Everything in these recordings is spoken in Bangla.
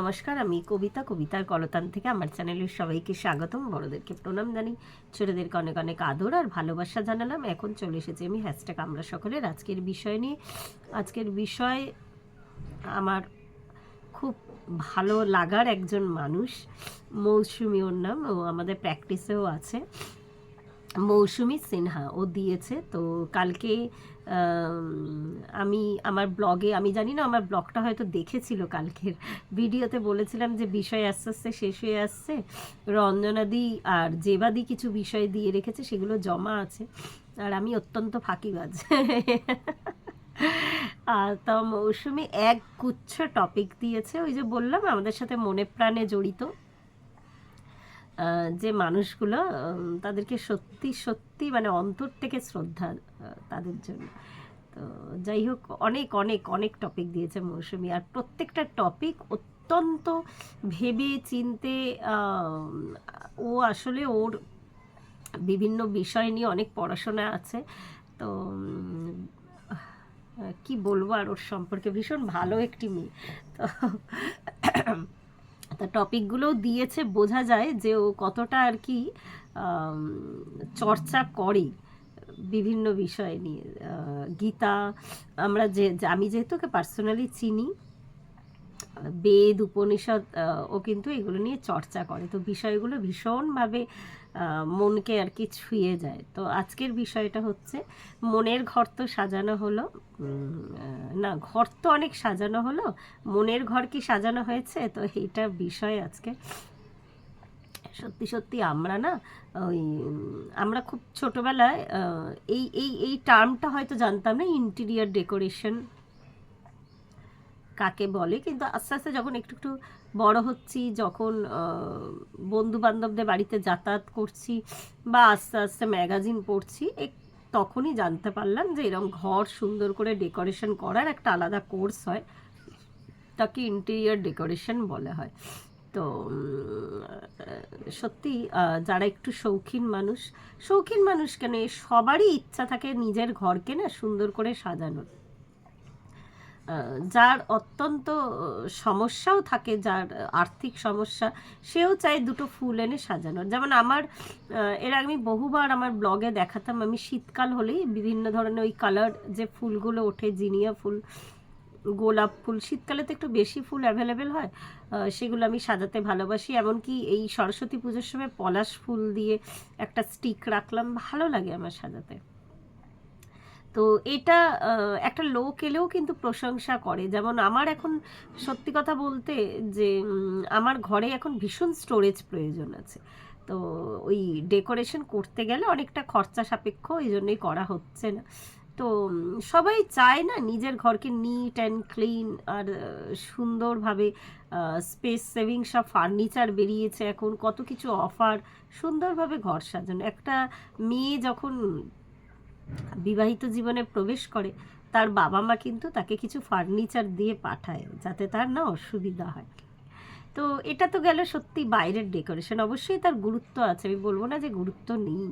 নমস্কার, আমি কবিতা, কবিতার কলতান থেকে আমার চ্যানেলের সবাইকে স্বাগতম। বড়দেরকে প্রণাম জানি ছোটদেরকে অনেক অনেক আদর আর ভালোবাসা জানালাম। এখন চলে এসেছি আমি হ্যাশট্যাগ আমরা সকলের আজকের বিষয় নিয়ে। আজকের বিষয়, আমার খুব ভালো লাগার একজন মানুষ, মৌসুমি ওর নাম। ও আমাদের প্র্যাকটিসেও আছে। মৌসুমি সিনহা, ও দিয়েছে। তো কালকে, আমি আমার ব্লগে আমি জানি না, আমার ব্লগটা হয়তো দেখেছিল কালকের ভিডিওতে। বলেছিলাম যে বিষয় আস্তে আস্তে শেষ হয়ে আসছে। রঞ্জনাদি আর জেবাদি কিছু বিষয় দিয়ে রেখেছে, সেগুলো জমা আছে। আর আমি অত্যন্ত ফাঁকিবাজ। আর তো মৌসুমি এক গুচ্ছ টপিক দিয়েছে। ওই যে বললাম, আমাদের সাথে মনে প্রাণে জড়িত। যে মানুষগুলো তাদেরকে সত্যি সত্যি মানে অন্তর থেকে শ্রদ্ধা তাদের জন্য। তো যাই হোক, অনেক অনেক অনেক টপিক দিয়েছে মৌসুমি। আর প্রত্যেকটা টপিক অত্যন্ত ভেবে চিনতে ও আসলে ওর বিভিন্ন বিষয় নিয়ে অনেক পড়াশোনা আছে। তো কি বলব আর ওর সম্পর্কে? ভীষণ ভালো একটি মেয়ে। তো তা টপিকগুলো দিয়েছে, বোঝা যায় যে ও কতটা আর কি চর্চা করে বিভিন্ন বিষয় নিয়ে। গীতা, আমরা যে আমি যেহেতু ওকে পার্সোনালি চিনি, বেদ, উপনিষদ ও কিন্তু এগুলো নিয়ে চর্চা করে। তো বিষয়গুলো ভীষণভাবে মনকে আর কি ছুঁয়ে যায়। তো আজকের বিষয়টা হচ্ছে, মনের ঘর তো সাজানো হলো। না, ঘর তো অনেক সাজানো হলো। মনের ঘর কি সাজানো হয়েছে? তো এইটা বিষয় আজকে। সত্যি সত্যি আমরা না, ওই আমরা খুব ছোটবেলায় এই এই এই টার্মটা হয়তো জানতাম না, ইন্টেরিয়ার ডেকোরেশন কাকে বলে, কিন্তু আস্তে আস্তে যখন একটু একটু বড় হচ্ছি, যখন বন্ধু বান্ধবদের বাড়িতে যাতায়াত করছি বা আস্তে আস্তে ম্যাগাজিন পড়ছি এক তখনই জানতে পারলাম যে এরকম ঘর সুন্দর করে ডেকোরেশন করার একটা আলাদা কোর্স হয়, তাকে ইন্টেরিয়ার ডেকোরেশন বলা হয়। তো সত্যি যারা একটু শৌখিন মানুষ শৌখিন মানুষ কেন সবারই ইচ্ছা থাকে নিজের ঘরকে না সুন্দর করে সাজানোর। যার অত্যন্ত সমস্যাও থাকে, যার আর্থিক সমস্যা, সেও চায় দুটো ফুল এনে সাজানোর। যেমন আমার এর আমি বহুবার আমার ব্লগে দেখাতাম, আমি শীতকাল হলেই বিভিন্ন ধরনের ওই কালার যে ফুলগুলো ওঠে, জিনিয়া ফুল, গোলাপ ফুল, শীতকালে তো একটু বেশি ফুল অ্যাভেলেবেল হয় সেগুলো আমি সাজাতে ভালোবাসি। এমনকি এই সরস্বতী পুজোর সময় পলাশ ফুল দিয়ে একটা স্টিক রাখলাম, ভালো লাগে আমার সাজাতে। তো এটা একটা লোক এলেও কিন্তু প্রশংসা করে। যেমন আমার এখন সত্যি কথা বলতে যে আমার ঘরে এখন ভীষণ স্টোরেজ প্রয়োজন আছে। তো ওই ডেকোরেশন করতে গেলে অনেকটা খরচা সাপেক্ষ, এই জন্যই করা হচ্ছে না। তো সবাই চায় না নিজের ঘরকে নিট অ্যান্ড ক্লিন আর সুন্দরভাবে স্পেস সেভিং সব ফার্নিচার বেরিয়েছে এখন, কত কিছু অফার সুন্দরভাবে ঘর সাজানো। একটা মেয়ে যখন বিবাহিত জীবনে প্রবেশ করে, তার বাবা মা কিন্তু তাকে কিছু ফার্নিচার দিয়ে পাঠায় যাতে তার না অসুবিধা হয়। তো এটা তো গেল সত্যি বাইরের ডেকোরেশন অবশ্যই তার গুরুত্ব আছে। আমি বলব না যে গুরুত্ব নেই।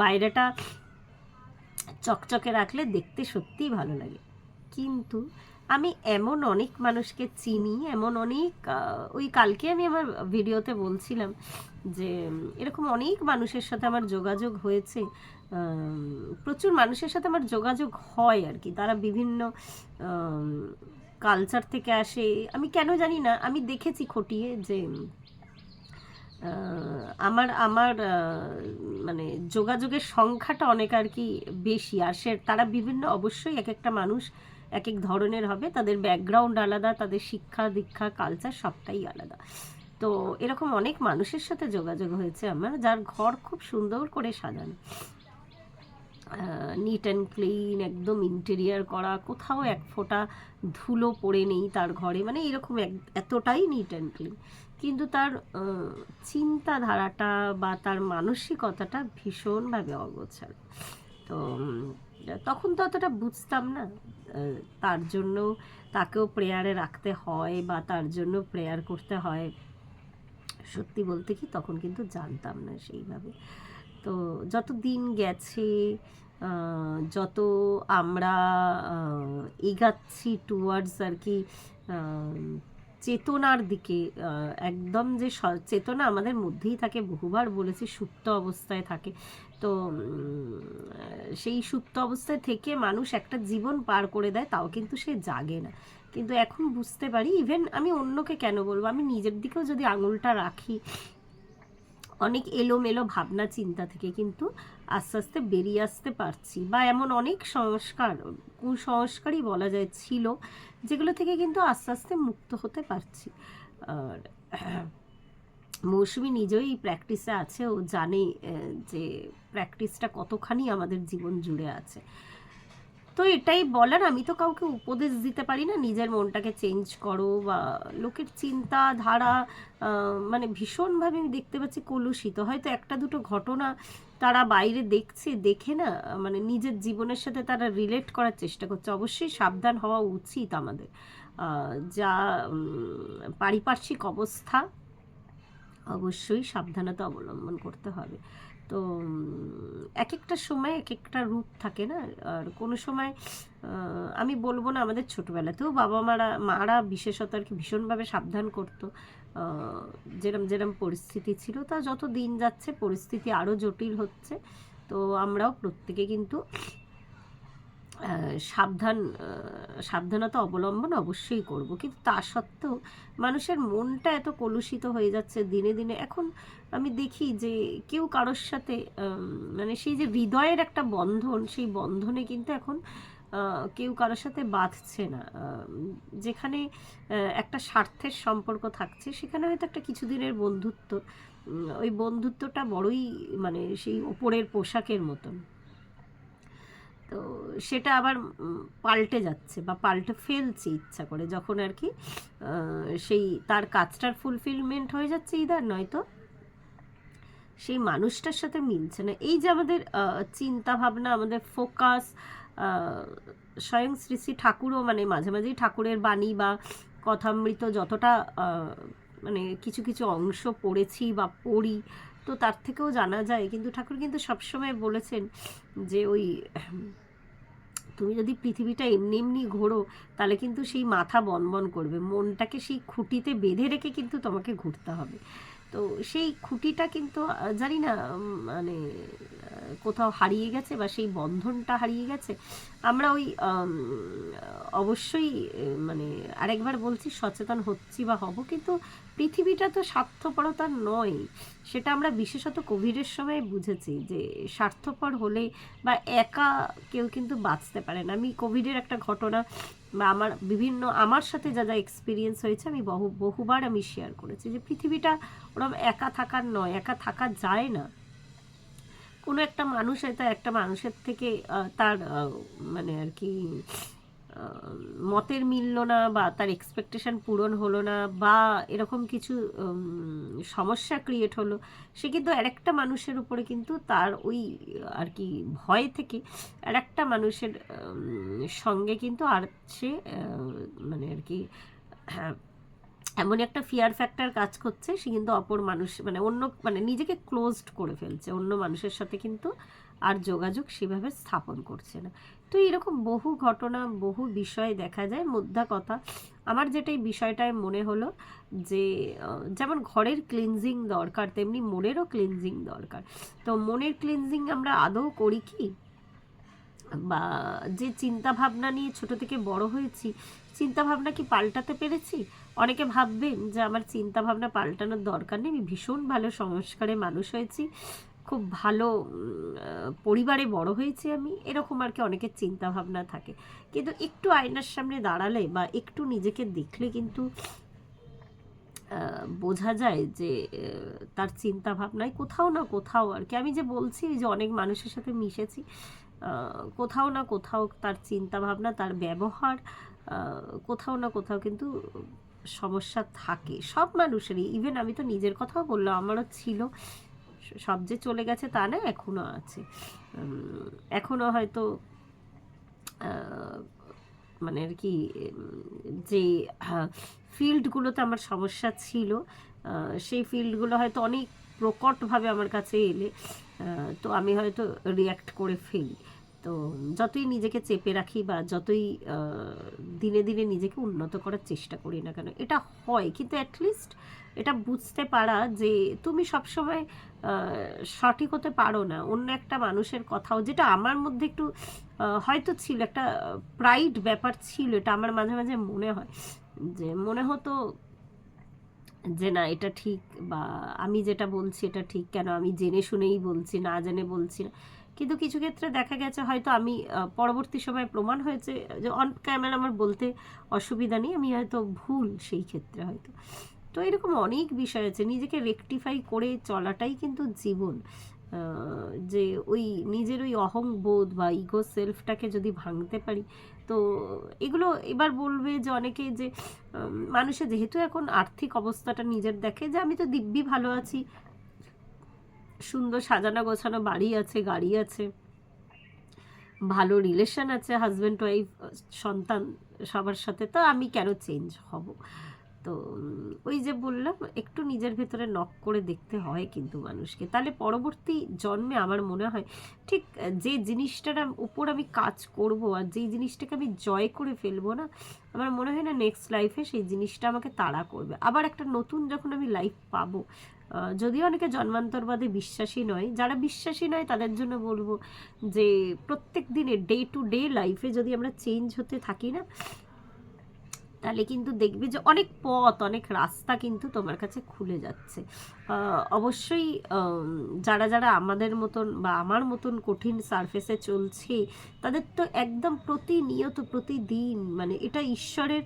বাইরেটা চকচকে রাখলে দেখতে সত্যিই ভালো লাগে। কিন্তু আমি এমন অনেক মানুষকে চিনি, এমন অনেক ওই কালকে আমি আমার ভিডিওতে বলছিলাম যে, এরকম অনেক মানুষের সাথে আমার যোগাযোগ হয়েছে প্রচুর মানুষের সাথে আমার যোগাযোগ হয় আর কি। তারা বিভিন্ন কালচার থেকে আসে। আমি কেন জানি না, আমি দেখেছি খটিয়ে যে আমার আমার মানে যোগাযোগের সংখ্যাটা অনেক আর কি বেশি। আর সে, তারা বিভিন্ন অবশ্যই এক একটা মানুষ এক এক ধরনের হবে। তাদের ব্যাকগ্রাউন্ড আলাদা, তাদের শিক্ষা, দীক্ষা কালচার সবটাই আলাদা। তো এরকম অনেক মানুষের সাথে যোগাযোগ হয়েছে আমার, যার ঘর খুব সুন্দর করে সাজানো। নিট অ্যান্ড ক্লিন একদম ইন্টেরিয়ার করা, কোথাও এক ফোঁটা ধুলো পড়ে নেই তার ঘরে মানে এরকম এক- এতটাই নিট অ্যান্ড ক্লিন কিন্তু তার চিন্তাধারাটা বা তার মানসিকতাটা ভীষণভাবে অগোছাল। তো তখন তো অতটা বুঝতাম না তার জন্য তাকেও প্রেয়ারে রাখতে হয় বা তার জন্য প্রেয়ার করতে হয়। সত্যি বলতে কি, তখন কিন্তু জানতাম না সেইভাবে। তো যত দিন গেছে যত আমরা এগাচ্ছি টুয়ার্ডস আর কি চেতনার দিকে একদম যে চেতনা আমাদের মধ্যেই থাকে, বহুবার বলেছি সুপ্ত অবস্থায় থাকে। তো সেই সুপ্ত অবস্থায় থেকে মানুষ একটা জীবন পার করে দেয়, তাও কিন্তু সে জাগে না। কিন্তু এখন বুঝতে পারি ইভেন আমি অন্যকে কেন বলব, আমি নিজের দিকেও যদি আঙুলটা রাখি অনেক এলোমেলো ভাবনা চিন্তা থেকে কিন্তু আস্তে আস্তে বেরিয়ে আসতে পারছি। বা এমন অনেক সংস্কার, কুসংস্কারই বলা যায় ছিল, যেগুলো থেকে কিন্তু আস্তে আস্তে মুক্ত হতে পারছি। আর মৌসুমি নিজেই প্র্যাকটিসে আছে, ও জানে যে প্র্যাকটিসটা কতখানি আমাদের জীবন জুড়ে আছে। তো এটাই বলার, আমি তো কাউকে উপদেশ দিতে পারি না। নিজের মনটাকে চেঞ্জ করো বা লোকের চিন্তা ধারা মানে ভীষণভাবে আমি দেখতে পাচ্ছি কলুষিত। হয়তো একটা দুটো ঘটনা তারা বাইরে দেখছে, দেখে না মানে নিজের জীবনের সাথে তারা রিলেট করার চেষ্টা করছে। অবশ্যই সাবধান হওয়া উচিত আমাদের। যা পারিপার্শ্বিক অবস্থা, অবশ্যই সাবধানতা অবলম্বন করতে হবে। তো এক একটা সময় এক একটা রূপ থাকে না? আর কোনো সময় আমি বলব না আমাদের ছোটোবেলাতেও বাবা মারা মারা বিশেষত আর কি ভীষণভাবে সাবধান করতো। যেরম যেরম পরিস্থিতি ছিল, তা যত দিন যাচ্ছে পরিস্থিতি আরও জটিল হচ্ছে। তো আমরাও প্রত্যেকে কিন্তু সাবধান সাবধানতা অবলম্বন অবশ্যই করব। কিন্তু তা সত্ত্বেও মানুষের মনটা এত কলুষিত হয়ে যাচ্ছে দিনে দিনে। এখন আমি দেখি যে কেউ কারোর সাথে মানে সেই যে হৃদয়ের একটা বন্ধন, সেই বন্ধনে কিন্তু এখন কেউ কারোর সাথে বাঁধছে না। যেখানে একটা স্বার্থের সম্পর্ক থাকছে, সেখানে হয়তো একটা কিছুদিনের বন্ধুত্ব ওই বন্ধুত্বটা বড়ই মানে সেই ওপরের পোশাকের মতন। তো সেটা আবার পাল্টে যাচ্ছে বা পাল্টে ফেলছে ইচ্ছা করে। যখন আর কি সেই তার কাজটার ফুলফিলমেন্ট হয়ে যাচ্ছে ইদার, নয়তো সেই মানুষটার সাথে মিলছে না। এই যে আমাদের চিন্তা ভাবনা আমাদের ফোকাস স্বয়ং শ্রী শ্রী ঠাকুরও মানে মাঝে মাঝেই ঠাকুরের বাণী বা কথামৃত যতটা মানে কিছু কিছু অংশ পড়েছি বা পড়ি, তো তার থেকেও জানা যায়। কিন্তু ঠাকুর কিন্তু সবসময় বলেছেন যে ওই তুমি যদি পৃথিবীটা এমনি এমনি ঘোরো, তাহলে কিন্তু সেই মাথা বনবন করবে। মনটাকে সেই খুঁটিতে বেঁধে রেখে কিন্তু তোমাকে ঘুরতে হবে। তো সেই খুঁটিটা কিন্তু জানি না মানে কোথাও হারিয়ে গেছে বা সেই বন্ধনটা হারিয়ে গেছে, আমরা ওই অবশ্যই মানে আরেকবার বলছি সচেতন হচ্ছি বা হব, কিন্তু পৃথিবীটা তো স্বার্থপরতা নয়। সেটা আমরা বিশেষত কোভিডের সময় বুঝেছি যে স্বার্থপর হলে বা একা কেউ কিন্তু বাঁচতে পারে না। আমি কোভিডের একটা ঘটনা বা আমার বিভিন্ন, আমার সাথে যা যা এক্সপিরিয়েন্স হয়েছে আমি বহু, বহুবার আমি শেয়ার করেছি যে পৃথিবীটা ওরকম একা থাকার নয়, একা থাকা যায় না। কোনো একটা মানুষ হয়তো একটা মানুষের থেকে তার মানে আর কি মতের মিলল না বা তার এক্সপেকটেশন পূরণ হলো না বা এরকম কিছু সমস্যা ক্রিয়েট হলো সে কিন্তু আরেকটা মানুষের উপরে কিন্তু তার ওই আর কি ভয় থেকে আরেকটা মানুষের সঙ্গে কিন্তু আর সে মানে আর কি হ্যাঁ, এমন একটা ফিয়ার ফ্যাক্টর কাজ করছে সে কিন্তু অপর মানুষ মানে অন্য মানে নিজেকে ক্লোজড করে ফেলছে অন্য মানুষের সাথে কিন্তু আর যোগাযোগ সেভাবে স্থাপন করছে না। তো এরকম বহু ঘটনা, বহু বিষয় দেখা যায়, মুদ্রা কথা। আমার যেটা এই বিষয়টায় মনে হলো যে যেমন ঘরের ক্লিনজিং দরকার, তেমনি মনেরও ক্লিনজিং দরকার। তো মনের ক্লিনজিং আমরা আদৌ করি কি? বা যে চিন্তা ভাবনা নিয়ে ছোট থেকে বড় হয়েছি চিন্তা ভাবনা কি পাল্টাতে পেরেছি? অনেকে ভাববেন যে, আমার চিন্তা ভাবনা পাল্টানোর দরকার নেই, আমি ভীষণ ভালো সংস্কারে মানুষ হয়েছি। খুব ভালো পরিবারে বড় হয়েছি আমি, এরকম আর কি অনেকের চিন্তা ভাবনা থাকে। কিন্তু একটু আয়নার সামনে দাঁড়ালে বা একটু নিজেকে দেখলে কিন্তু বোঝা যায় যে তার চিন্তা ভাবনায় কোথাও না কোথাও আর কি। আমি যে বলছি যে অনেক মানুষের সাথে মিশেছি কোথাও না কোথাও তার চিন্তা ভাবনা তার ব্যবহার কোথাও না কোথাও কিন্তু সমস্যা থাকে। সব মানুষেরই। ইভেন আমি তো নিজের কথাও বললাম, আমারও ছিল। সব যে চলে গেছে তা না এখনও আছে। এখনও এখনও হয়তো মানে আর কি, যে ফিল্ডগুলোতে আমার সমস্যা ছিল সেই ফিল্ডগুলো হয়তো অনেক প্রকটভাবে আমার কাছে এলে তো আমি হয়তো রিয়াক্ট করে ফেলি। তো যতই নিজেকে চেপে রাখি বা যতই দিনে দিনে নিজেকে উন্নত করার চেষ্টা করি না কেন, এটা হয়। কিন্তু অ্যাটলিস্ট এটা বুঝতে পারা যে তুমি সবসময় সঠিক হতে পারো না। অন্য একটা মানুষের কথাও, যেটা আমার মধ্যে একটু হয়তো ছিল, একটা প্রাইড ব্যাপার ছিল, এটা আমার মাঝে মাঝে মনে হয়। যে মনে হতো যে না, এটা ঠিক বা আমি যেটা বলছি এটা ঠিক কেন? আমি জেনে শুনেই বলছি, না জেনে বলছি না। কিন্তু কিছু ক্ষেত্রে দেখা গেছে হয়তো আমি পরবর্তী সময় প্রমাণ হয়েছে যে অন ক্যামেরা আমার বলতে অসুবিধা নেই, আমি হয়তো ভুল সেই ক্ষেত্রে হয়তো। তো এরকম অনেক বিষয় আছে, নিজেকে রেকটিফাই করে চলাটাই কিন্তু জীবন। যে ওই নিজের ওই অহংবোধ বা ইগো সেলফটাকে যদি ভাঙতে পারি তো এগুলো এবার বলবে যে অনেকে যে মানুষের যেহেতু এখন আর্থিক অবস্থাটা নিজের দেখে যে আমি তো দিব্যি ভালো আছি। সুন্দর সাজানো গোছানো বাড়ি আছে, গাড়ি আছে, ভালো রিলেশন আছে হাজব্যান্ড ওয়াইফ সন্তান সবার সাথে, তো আমি কেন চেঞ্জ হব? তো ওই যে বললাম, একটু নিজের ভেতরে নক করে দেখতে হয় কিন্তু মানুষকে। তাহলে পরবর্তী জন্মে আমার মনে হয়, ঠিক যে জিনিসটার উপর আমি কাজ করব আর যেই জিনিসটাকে আমি জয় করে ফেলব না, আমার মনে হয় না নেক্সট লাইফে সেই জিনিসটা আমাকে তাড়া করবে। আবার একটা নতুন যখন আমি লাইফ পাবো যদিও অনেকে জন্মান্তরবাদে বিশ্বাসী নয়, যারা বিশ্বাসী নয় তাদের জন্য বলব যে প্রত্যেক দিনে ডে টু ডে লাইফে যদি আমরা চেঞ্জ হতে থাকি না তাহলে কিন্তু দেখবে যে অনেক পথ, অনেক রাস্তা কিন্তু তোমার কাছে খুলে যাচ্ছে। অবশ্যই যারা যারা আমাদের মতন বা আমার মতন কঠিন সারফেসে চলছে, তাদের তো একদম প্রতিনিয়ত, প্রতিদিন মানে এটা ঈশ্বরের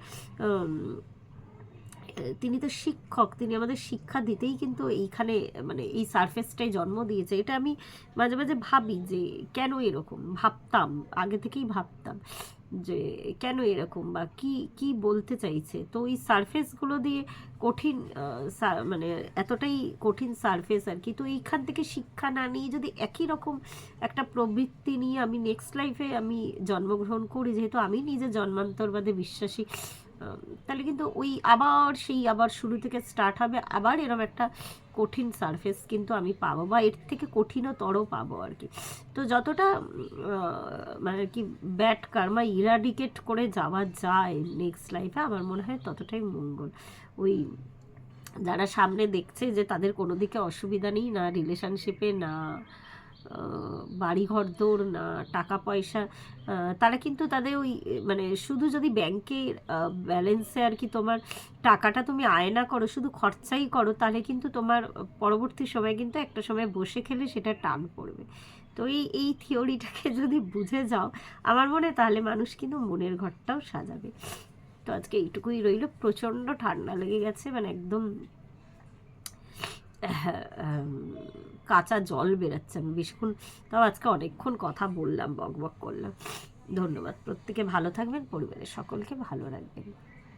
তিনি তো শিক্ষক, তিনি আমাদের শিক্ষা দিতেই কিন্তু এইখানে মানে এই সারফেসটাই জন্ম দিয়েছে। এটা আমি মাঝে মাঝে ভাবি যে কেন এরকম? ভাবতাম, আগে থেকেই ভাবতাম। যে কেন এরকম বা কি কি বলতে চাইছে? তো এই সারফেসগুলো দিয়ে কঠিন মানে এতটাই কঠিন সারফেস আর কি। তো এইখান থেকে শিক্ষা না নিয়ে যদি একই রকম একটা প্রবৃত্তি নিয়ে আমি নেক্সট লাইফে আমি জন্মগ্রহণ করি, যেহেতু আমি নিজে জন্মান্তরবাদে বিশ্বাসী তাহলে কিন্তু ওই আবার সেই আবার শুরু থেকে স্টার্ট হবে, আবার এরকম একটা কঠিন সারফেস কিন্তু আমি পাবো বা এর থেকে কঠিনতর পাবো আর কি। তো যতটা মানে আর কি ব্যাট কার্মা ইরাডিকেট করে যাওয়া যায় নেক্সট লাইফে আমার মনে হয় ততটাই মঙ্গল। ওই যারা সামনে দেখছে যে তাদের কোনো দিকে অসুবিধা নেই, না রিলেশনশিপে না বাড়িঘর দৌড়, না টাকা পয়সা তারা কিন্তু তাদের ওই মানে শুধু যদি ব্যাংকে ব্যালেন্সে আর কি তোমার টাকাটা তুমি আয়না করো, শুধু খরচাই করো, তাহলে কিন্তু তোমার পরবর্তী সময় কিন্তু একটা সময় বসে খেলে সেটা টান পড়বে। তো এই এই থিওরিটাকে যদি বুঝে যাও, আমার মনে তাহলে মানুষ কিন্তু মনের ঘরটাও সাজাবে। তো আজকে এইটুকুই রইল। প্রচণ্ড ঠান্ডা লেগে গেছে মানে একদম কাঁচা জল বেরোচ্ছে। আমি বেশিক্ষণ তাও আজকে অনেকক্ষণ কথা বললাম, বক বক করলাম। ধন্যবাদ। প্রত্যেকে ভালো থাকবেন, পরিবারের সকলকে ভালো রাখবেন।